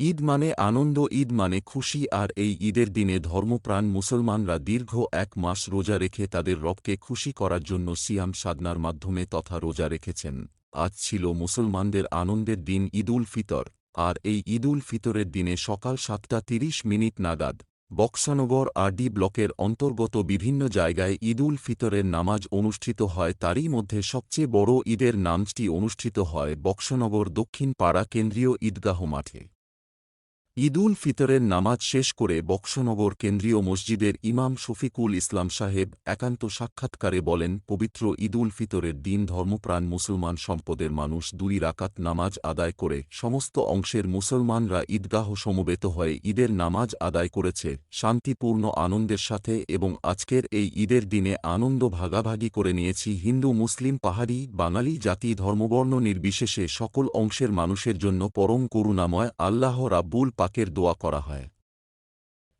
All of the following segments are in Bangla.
ঈদ মানে আনন্দ, ঈদ মানে খুশি, আর এই ঈদের দিনে ধর্মপ্রাণ মুসলমানরা দীর্ঘ এক মাস রোজা রেখে তাদের রবকে খুশি করার জন্য সিয়াম সাধনার মাধ্যমে তথা রোজা রেখেছেন। আজ ছিল মুসলমানদের আনন্দের দিন ঈদুল ফিতর, আর এই ঈদুল ফিতরের দিনে সকাল সাতটা তিরিশ মিনিট নাগাদ বক্সানগর আরডি ব্লকের অন্তর্গত বিভিন্ন জায়গায় ঈদুল ফিতরের নামাজ অনুষ্ঠিত হয়। তারই মধ্যে সবচেয়ে বড় ঈদের নামটি অনুষ্ঠিত হয় বক্সানগর দক্ষিণ পাড়া কেন্দ্রীয় ঈদগাহ মাঠে। ঈদুল ফিতরের নামাজ শেষ করে বক্সনগর কেন্দ্রীয় মসজিদের ইমাম শফিকুল ইসলাম সাহেব একান্ত সাক্ষাৎকারে বলেন, পবিত্র ঈদুল ফিতরের দিন ধর্মপ্রাণ মুসলমান সম্পদের মানুষ দুই রাকাত নামাজ আদায় করে, সমস্ত অংশের মুসলমানরা ঈদগাহ সমবেত হয়ে ঈদের নামাজ আদায় করেছে, শান্তিপূর্ণ আনন্দের সাথে এবং আজকের এই ঈদের দিনে আনন্দ ভাগাভাগি করে নিয়েছি। হিন্দু, মুসলিম, পাহাড়ি, বাঙালি জাতি ধর্মবর্ণ নির্বিশেষে সকল অংশের মানুষের জন্য পরম করুণাময় আল্লাহ রাব্বুল পাকের দোয়া করা হয়।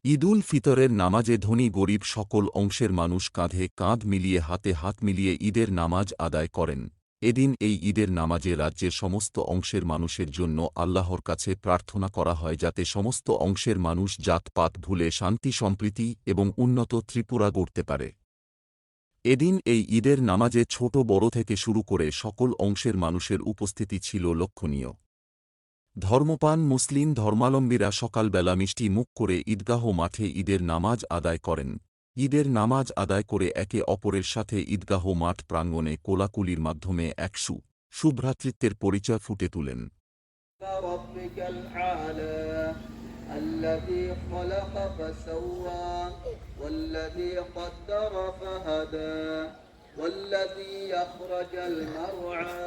ঈদুল ফিতরের নামাজে ধনী গরিব সকল অংশের মানুষ কাঁধে কাঁধ মিলিয়ে হাতে হাত মিলিয়ে ঈদের নামাজ আদায় করেন। এদিন এই ঈদের নামাজে রাজ্যের সমস্ত অংশের মানুষের জন্য আল্লাহর কাছে প্রার্থনা করা হয় যাতে সমস্ত অংশের মানুষ জাতপাত ভুলে শান্তি, সম্প্রীতি এবং উন্নত ত্রিপুরা গড়তে পারে। এদিন এই ঈদের নামাজে ছোট বড় থেকে শুরু করে সকল অংশের মানুষের উপস্থিতি ছিল লক্ষণীয়। ধর্মপান মুসলিম ধর্মালম্বীরা সকালবেলা মিষ্টি মুখ করে ঈদগাহ মাঠে ঈদের নামাজ আদায় করেন ঈদের নামাজ আদায় করে একে অপরের সাথে ঈদগাহ মাঠ প্রাঙ্গণে কোলাকুলির মাধ্যমে একশু শুভ্রাতৃত্বের পরিচয় ফুটে তুলেন ربك الأعلى الذي خلق فسوى والذي قدر فهدى والذي أخرج المرعى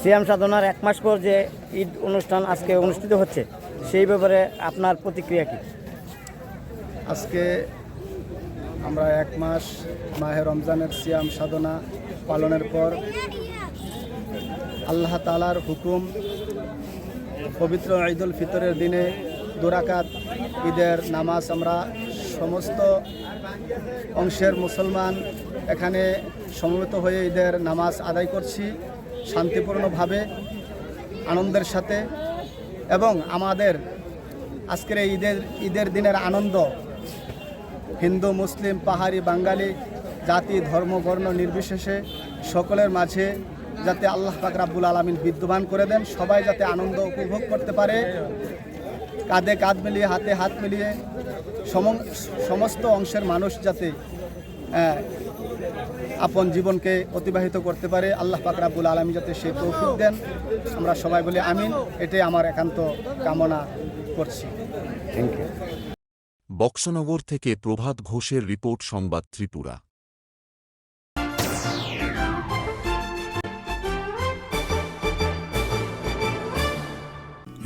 সিয়াম সাধনার এক মাস পর যে ঈদ অনুষ্ঠান আজকে অনুষ্ঠিত হচ্ছে, সেই ব্যাপারে আপনার প্রতিক্রিয়া কি? আজকে আমরা এক মাস মাহে রমজানের সিয়াম সাধনা পালনের পর আল্লাহ তালার হুকুম, পবিত্র ঈদুল ফিতরের দিনে দুরাকাত ঈদের নামাজ আমরা সমস্ত অংশের মুসলমান এখানে সমবেত হয়ে ঈদের নামাজ আদায় করছি, শান্তিপূর্ণভাবে, আনন্দের সাথে এবং আমাদের আজকের এই ঈদের ঈদের দিনের আনন্দ, হিন্দু, মুসলিম, পাহাড়ি, বাঙালি, জাতি, ধর্ম, বর্ণ নির্বিশেষে সকলের মাঝে যাতে আল্লাহ পাক রাব্বুল আলমিন বিদ্যমান করে দেন, সবাই যাতে আনন্দ উপভোগ করতে পারে। কাঁধে কাঁধ মিলিয়ে, হাতে হাত মিলিয়ে সম- সমস্ত অংশের মানুষ যাতে আপন জীবনকে অতিবাহিত করতে পারে। আল্লাহ পাকরাবুল আলমী যাতে সে তৌফিক দেন। আমরা সবাই বলি আমিন। এটাই আমার একান্ত কামনা করছি। থ্যাংক ইউ বক্সনগর থেকে প্রভাত ঘোষের রিপোর্ট সংবাদ ত্রিপুরা।